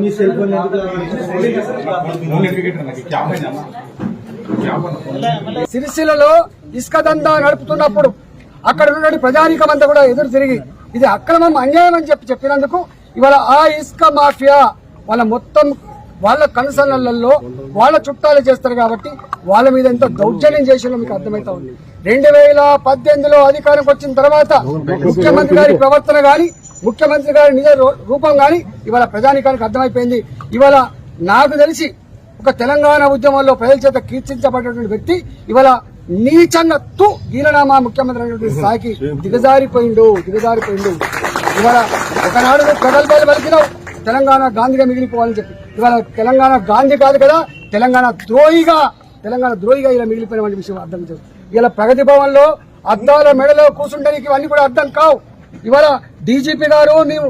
మీ cell phone సిరిసిల్లలో ఇసుక దందా నడుపుతున్నప్పుడు అక్కడ ఉన్నటువంటి ప్రజానీకం అంతా కూడా ఎదురు తిరిగి ఇది అక్రమం అన్యాయం అని చెప్పి చెప్పినందుకు ఇవాళ ఆ ఇసుక మాఫియా వాళ్ళ మొత్తం వాళ్ళ కనుసన్నలలో వాళ్ళ చుట్టాలు చేస్తారు కాబట్టి వాళ్ళ మీద ఎంత దౌర్జన్యం చేసినా మీకు అర్థమైతా ఉంది రెండు వేల పద్దెనిమిదిలో అధికారంకి వచ్చిన తర్వాత ముఖ్యమంత్రి గారి ప్రవర్తన గాని ముఖ్యమంత్రి గారి నిజ రూ- రూపం గాని ఇవాళ ప్రజానికానికి అర్థమైపోయింది. ఇవాళ నాకు తెలిసి ఒక తెలంగాణ ఉద్యమంలో ప్రజల చేత కీర్తించబడినటువంటి వ్యక్తి ఇవాళ నీచన్న తు ఈయననామా ముఖ్యమంత్రి అనేటువంటి స్థాయికి దిగజారిపోయిండు దిగజారిపోయిండు. ఇవాళ ఒకనాడు ప్రగల్భాలు పలికినావు. తెలంగాణ గాంధీగా మిగిలిపోవాలని చెప్పి. ఇవాళ తెలంగాణ గాంధీ కాదు కదా తెలంగాణ ద్రోహిగా తెలంగాణ ద్రోహిగా ఇలా మిగిలిపోయిన విషయం అర్థం చేస్తుంది ఇలా ప్రగతి భవన్లో అద్దాల మెడలో కూర్చుంటానికి ఇవన్నీ కూడా అర్థం కావు. ఇవాళ డీజీపీ గారు నీవు